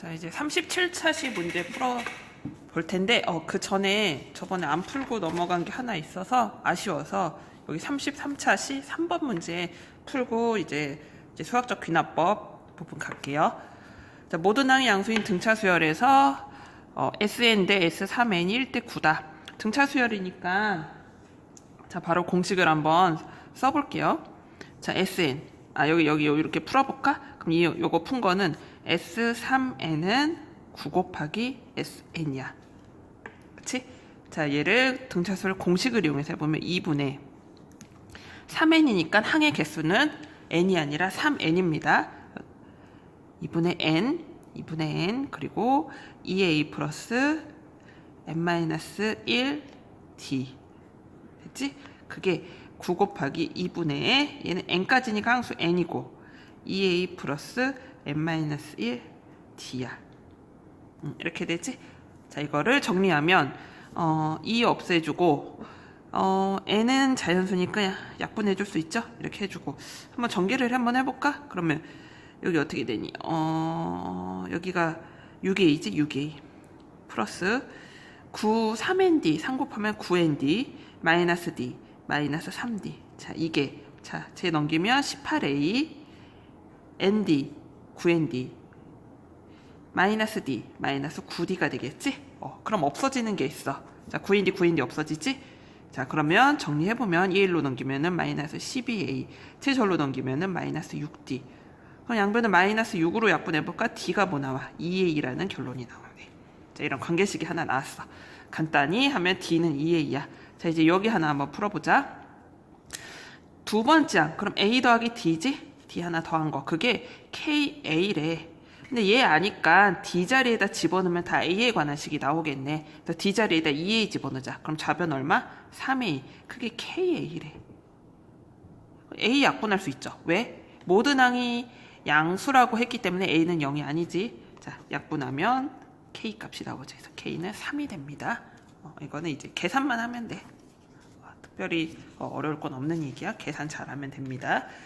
자, 이제 37차시 문제 풀어 볼 텐데, 어, 그 전에 저번에 안 풀고 넘어간 게 하나 있어서 아쉬워서 여기 33차시 3번 문제 풀고 이제, 이제 수학적 귀납법 부분 갈게요. 자, 모든 항의 양수인 등차 수열에서 어, SN 대 S3N이 1대 9다. 등차 수열이니까 자, 바로 공식을 한번 써볼게요. 자, SN. 아, 여기, 여기, 이렇게 풀어볼까? 그럼 이, 요거 푼 거는 S3N은 9 곱하기 SN이야. 그치? 자, 얘를 등차수를 공식을 이용해서 해보면 2분의 3N이니까 항의 개수는 N이 아니라 3N입니다. 2분의 N, 2분의 N, 그리고 2A 플러스 N-1 D. 됐지? 그게 9 곱하기 2분의 얘는 n까지니까 항수 n이고 2a 플러스 n-1 d야. 음, 이렇게 되지? 자 이거를 정리하면 어, 2 없애주고 어, n은 자연수니까 약분해줄 수 있죠? 이렇게 해주고 한번 전개를 한번 해볼까? 그러면 여기 어떻게 되니? 어, 여기가 6a지 6a 플러스 9 3nd 3 곱하면 9nd 마이너스 d 마이너스 3d 자 이게 자제 넘기면 18a nd 9nd 마이너스 d 마이너스 9d가 되겠지? 어 그럼 없어지는 게 있어 자 9nd 9nd 없어지지? 자 그러면 정리해보면 2일로 넘기면은 마이너스 12a 최절로 넘기면은 마이너스 6d 그럼 양변을 마이너스 6으로 약분해볼까? d가 뭐 나와? 2a라는 결론이 나오네 자 이런 관계식이 하나 나왔어 간단히 하면 d는 2a야 자 이제 여기 하나 한번 풀어보자. 두 번째 항 그럼 a 더하기 d지? d 하나 더한 거. 그게 ka래. 근데 얘 아니까 d 자리에다 집어넣으면 다 a에 관한 식이 나오겠네. 그래서 d 자리에다 2a 집어넣자. 그럼 좌변 얼마? 3a 그게 ka래. A 약분할 수 있죠. 왜? 모든 항이 양수라고 했기 때문에 a는 0이 아니지. 자 약분하면 k 값이 나오죠. 그래서 k는 3이 됩니다 어, 이거는 이제 계산만 하면 돼. 어, 특별히 어, 어려울 건 없는 얘기야. 계산 잘하면 됩니다